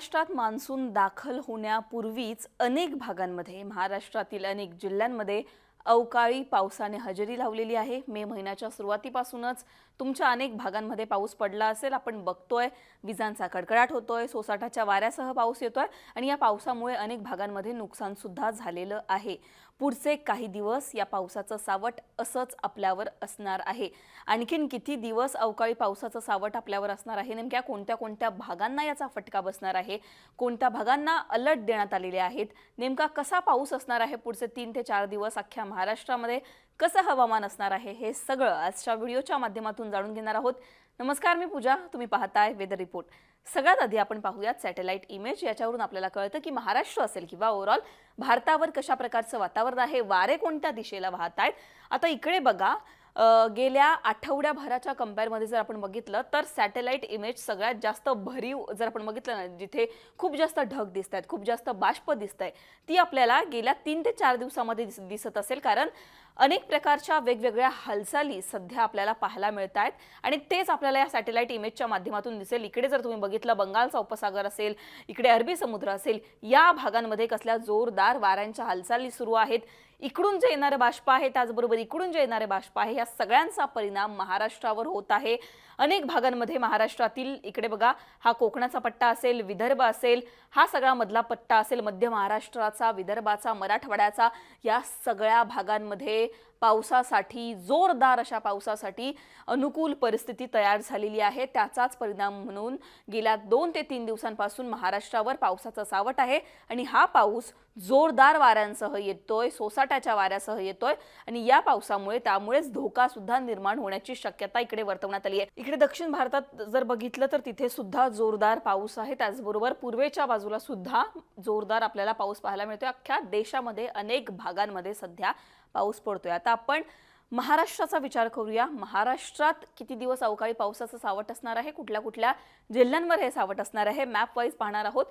महाराष्ट्रात मान्सून दाखल होण्यापूर्वीच अनेक भागांमध्ये महाराष्ट्रातील अनेक जिल्ह्यांमध्ये अवकाळी पावसाने हजेरी लावलेली आहे. मे महिन्याच्या सुरुवातीपासूनच तुमच्या अनेक भागांमध्ये पाऊस पडला असेल आपण बघतोय. विजांचा कडकडाट होतोय सोसाटाच्या वाऱ्यासह पाऊस येतोय आणि या पावसामुळे अनेक भागांमध्ये नुकसान सुद्धा झालेलं आहे. पुढचे काही दिवस या पावसाचं सावट असंच आपल्यावर असणार आहे. आणखीन किती दिवस अवकाळी पावसाचं सावट आपल्यावर असणार आहे? नेमक्या कोणत्या कोणत्या भागांना याचा फटका बसणार आहे? कोणत्या भागांना अलर्ट देण्यात आलेले आहेत? नेमका कसा पाऊस असणार आहे? पुढचे तीन ते चार दिवस अख्ख्या महाराष्ट्रामध्ये कसं हवामान असणार आहे हे सगळं आजच्या व्हिडिओच्या माध्यमातून जाणून घेणार आहोत. नमस्कार मी पूजा. तुम्ही पाहताय वेदर रिपोर्ट. सगळ्यात आधी आपण पाहूयात सॅटेलाइट इमेज. याच्यावरून आपल्याला कळतं की महाराष्ट्र असेल किंवा ओव्हरऑल भारतावर कशा प्रकारचं वातावरण आहे वारे कोणत्या दिशेला वाहत आहेत आता इकडे बघा गेल्या आठवड्याभराच्या कम्पेअरमध्ये जर आपण बघितलं तर सॅटेलाइट इमेज सगळ्यात जास्त भरीव जर आपण बघितलं ना जिथे खूप जास्त ढग दिसत आहेत खूप जास्त बाष्प दिसत आहे ती आपल्याला गेल्या तीन ते चार दिवसामध्ये दिस- दिसत असेल. कारण अनेक प्रकारच्या वेगवेगळ्या हालचाली सध्या आपल्याला पाहायला मिळत आहेत आणि तेच आपल्याला या सॅटेलाइट इमेजच्या माध्यमातून दिसेल. इकडे जर तुम्ही बघितलं बंगालचा उपसागर असेल इकडे अरबी समुद्र असेल या भागांमध्ये कसल्या जोरदार वाऱ्यांच्या हालचाली सुरू आहेत. इकडून जे येणारे बाष्प आहे त्याचबरोबर इकडून जे येणारे बाष्प आहे या सगळ्यांचा परिणाम महाराष्ट्रावर होत आहे. अनेक भागांमध्ये महाराष्ट्रातील इकडे बघा हा कोकणाचा पट्टा असेल विदर्भ असेल हा सगळा मधला पट्टा असेल मध्य महाराष्ट्राचा विदर्भाचा मराठवाड्याचा या सगळ्या भागांमध्ये पावसासाठी जोरदार अशा पावसासाठी अनुकूल परिस्थिती तयार झालेली आहे. त्याचाच परिणाम म्हणून गेल्या दोन ते तीन दिवसांपासून महाराष्ट्रावर पावसाचा सावट आहे आणि हा पाऊस जोरदार वाऱ्यांसह येतोय सोसाट्याच्या वाऱ्यासह येतोय आणि या पावसामुळे त्यामुळेच धोका सुद्धा निर्माण होण्याची शक्यता इकडे वर्तवण्यात आली आहे. इकडे दक्षिण भारतात जर बघितलं तर तिथे सुद्धा जोरदार पाऊस आहे. त्याचबरोबर पूर्वेच्या बाजूला सुद्धा जोरदार आपल्याला पाऊस पाहायला मिळतोय. अख्ख्या देशामध्ये अनेक भागांमध्ये सध्या पाऊस पडतोय. आता आपण महाराष्ट्राचा विचार करूया. महाराष्ट्रात किती दिवस अवकाळी पावसाचं सावट असणार आहे? कुठल्या कुठल्या जिल्ह्यांवर हे सावट असणार आहे? मॅप वाईज पाहणार आहोत.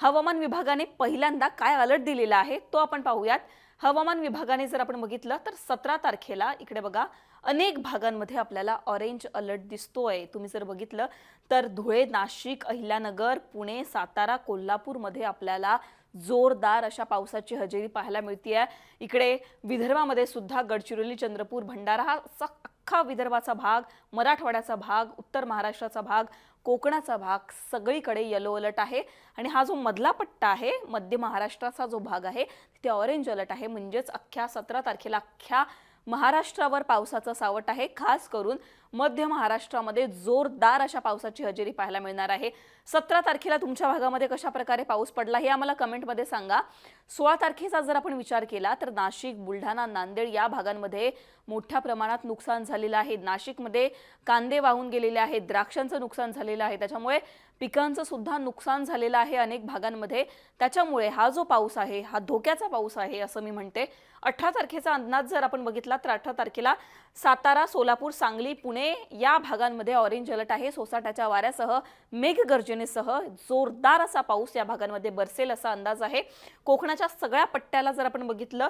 हवामान विभागाने पहिल्यांदा काय अलर्ट दिलेला आहे? तो आपण पाहूयात. हवामान विभागाने जर आपण बघितलं तर सतरा तारखेला इकडे बघा अनेक भागांमध्ये आपल्याला ऑरेंज अलर्ट दिसतोय. तुम्ही जर बघितलं तर धुळे नाशिक अहिल्यानगर पुणे सातारा कोल्हापूरमध्ये आपल्याला जोरदार अशा पावसाची हजेरी पाहायला मिळतीये. इकडे विदर्भामध्ये सुद्धा गडचिरोली चंद्रपूर भंडारा हा अख्खा विदर्भाचा भाग मराठवाड्याचा भाग उत्तर महाराष्ट्राचा भाग कोकणाचा भाग सगळीकडे येलो अलर्ट आहे. आणि हा जो मधला पट्टा आहे मध्य महाराष्ट्राचा जो भाग आहे तिथे ऑरेंज अलर्ट आहे. म्हणजेच अख्ख्या सतरा तारखेला अख्ख्या महाराष्ट्रावर पावसाचं सावट आहे. खास करून मध्य महाराष्ट्रामध्ये जोरदार अशा पावसाची हजेरी पाहायला मिळणार आहे. सतरा तारखेला तुमच्या भागामध्ये कशा प्रकारे पाऊस पडला हे आम्हाला कमेंटमध्ये सांगा. सोळा तारखेचा जर आपण विचार केला तर नाशिक बुलढाणा नांदेड या भागांमध्ये मोठ्या प्रमाणात नुकसान झालेलं आहे. नाशिकमध्ये कांदे वाहून गेलेले आहेत द्राक्षांचं नुकसान झालेलं आहे. त्याच्यामुळे पिकांचं सुद्धा नुकसान झालेलं आहे अनेक भागांमध्ये. त्याच्यामुळे हा जो पाऊस आहे हा धोक्याचा पाऊस आहे असं मी म्हणते. अठरा तारखेचा अंदाज जर आपण बघितला तर अठरा तारखेला सातारा सोलापूर सांगली पुणे या भागांमध्ये ऑरेंज अलर्ट आहे. सोसाट्याच्या वाऱ्यासह मेघगर्जनेसह जोरदार असा पाऊस या भागांमध्ये बरसेल असा अंदाज आहे. कोकणाच्या सगळ्या पट्ट्याला जर आपण बघितलं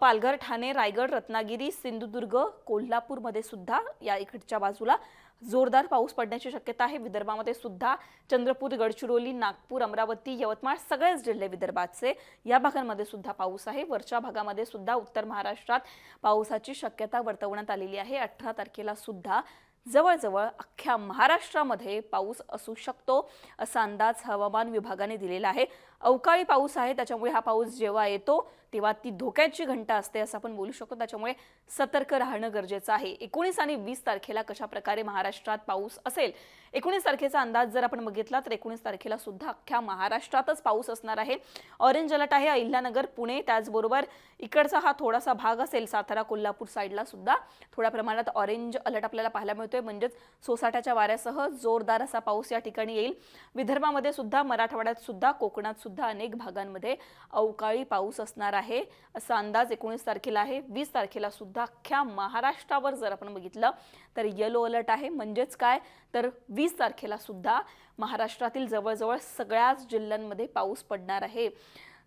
पालघर ठाणे रायगड रत्नागिरी सिंधुदुर्ग कोल्हापूरमध्ये सुद्धा या इकडच्या बाजूला जोरदार पाऊस पडण्याची शक्यता आहे. विदर्भामध्ये सुद्धा चंद्रपूर गडचिरोली नागपूर अमरावती यवतमाळ सगळेच जिल्हे विदर्भाचे. या भागांमध्ये सुद्धा पाऊस आहे. वरच्या भागामध्ये सुद्धा उत्तर महाराष्ट्रात पावसाची शक्यता वर्तवण्यात आलेली आहे. अठरा तारखेला सुद्धा जवळजवळ अख्ख्या महाराष्ट्रामध्ये पाऊस असू शकतो असा अंदाज हवामान विभागाने दिलेला आहे. अवकाळी पाऊस आहे त्याच्यामुळे हा पाऊस जेव्हा येतो तेव्हा ती धोक्याची घंटा असते असं आपण बोलू शकतो. त्याच्यामुळे सतर्क राहणं गरजेचं आहे. एकोणीस आणि वीस तारखेला कशा प्रकारे महाराष्ट्रात पाऊस असेल? एकोणीस तारखेचा अंदाज जर आपण बघितला तर एकोणीस तारखेला सुद्धा अख्ख्या महाराष्ट्रातच पाऊस असणार आहे. ऑरेंज अलर्ट आहे अहिल्यानगर पुणे त्याचबरोबर इकडचा हा थोडासा भाग असेल सातारा कोल्हापूर साईडला सुद्धा थोड्या प्रमाणात ऑरेंज अलर्ट आपल्याला पाहायला मिळतो मिळतोय म्हणजेच सोसाट्याच्या वाऱ्यासह जोरदार असा पाऊस या ठिकाणी येईल. विदर्भामध्ये सुद्धा मराठवाड्यात सुद्धा कोकणात सुद्धा अनेक भागांमध्ये अवकाळी पाऊस असणार आहे. असा अंदाज एकोणीस तारखेला आहे. वीस तारखेला सुद्धा अख्ख्या महाराष्ट्रावर जर आपण बघितलं तर येलो अलर्ट आहे. म्हणजेच काय? तर वीस तारखेला सुद्धा महाराष्ट्रातील जवळजवळ सगळ्याच जिल्ह्यांमध्ये पाऊस पडणार आहे.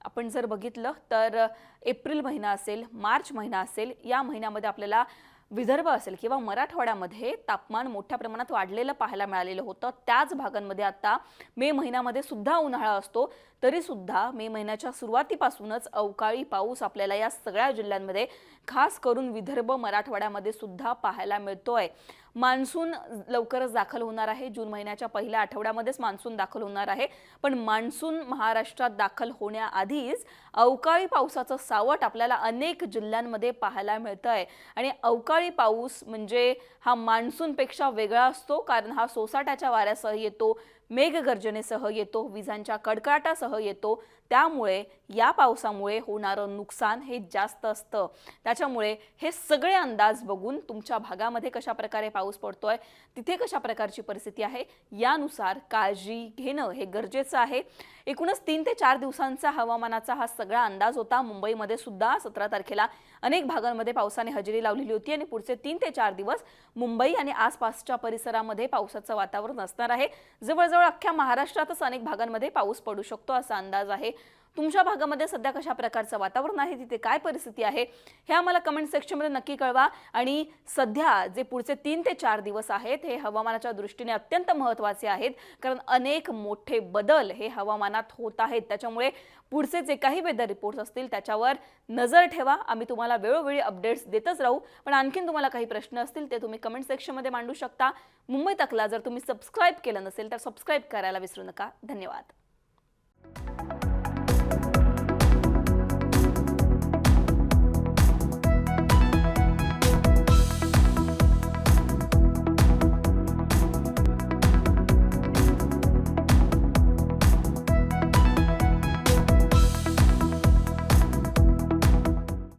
आपण जर बघितलं तर एप्रिल महिना असेल मार्च महिना असेल या महिन्यामध्ये आपल्याला विदर्भ असेल किंवा मराठवाड्यामध्ये तापमान मोठ्या प्रमाणात वाढलेलं पाहायला मिळालेलं होतं. त्याच भागांमध्ये आता मे महिन्यामध्ये सुद्धा उन्हाळा असतो. तरीसुद्धा मे महिन्याच्या सुरुवातीपासूनच अवकाळी पाऊस आपल्याला या सगळ्या जिल्ह्यांमध्ये खास करून विदर्भ मराठवाड्यामध्ये सुद्धा पाहायला मिळतोय. मान्सून लवकरच दाखल होणार आहे. जून महिन्याच्या पहिल्या आठवड्यामध्येच मान्सून दाखल होणार आहे. पण मान्सून महाराष्ट्रात दाखल होण्याआधीच अवकाळी पावसाचं सावट आपल्याला अनेक जिल्ह्यांमध्ये पाहायला मिळतं आहे आणि अवकाळी पाऊस म्हणजे हा मान्सूनपेक्षा वेगळा असतो. कारण हा सोसाट्याच्या वाऱ्यासह येतो. मेघगर्जनेसह येतो विजांच्या कडकडाटासह येतो. त्यामुळे या पावसामुळे होणारं नुकसान हे जास्त असतं. त्याच्यामुळे हे सगळे अंदाज बघून तुमच्या भागामध्ये कशा प्रकारे पाऊस पडतोय तिथे कशा प्रकारची परिस्थिती आहे यानुसार काळजी घेणं हे गरजेचं आहे. एकूणच तीन ते चार दिवसांचा हवामानाचा हा सगळा अंदाज होता. मुंबईमध्ये सुद्धा सतरा तारखेला अनेक भागांमध्ये पावसाने हजेरी लावलेली होती आणि पुढचे तीन ते चार दिवस मुंबई आणि आसपासच्या परिसरामध्ये पावसाचं वातावरण असणार आहे. जवळजवळ जवळजवळ अख्ख्या महाराष्ट्रातच अनेक भागांमध्ये पाऊस पडू शकतो असा अंदाज आहे. तुमच्या भागामध्ये सध्या कशा प्रकारचं वातावरण आहे तिथे काय परिस्थिती आहे हे आम्हाला कमेंट सेक्शनमध्ये नक्की कळवा. आणि सध्या जे पुढचे तीन ते चार दिवस आहेत हे हवामानाच्या दृष्टीने अत्यंत महत्त्वाचे आहेत. कारण अनेक मोठे बदल हे हवामानात होत आहेत. त्याच्यामुळे पुढचे जे काही वेदर रिपोर्ट्स असतील त्याच्यावर नजर ठेवा. आम्ही तुम्हाला वेळोवेळी अपडेट्स देतच राहू. पण आणखीन तुम्हाला काही प्रश्न असतील ते तुम्ही कमेंट सेक्शनमध्ये मांडू शकता. मुंबई तकला जर तुम्ही सबस्क्राईब केलं नसेल तर सबस्क्राईब करायला विसरू नका. धन्यवाद.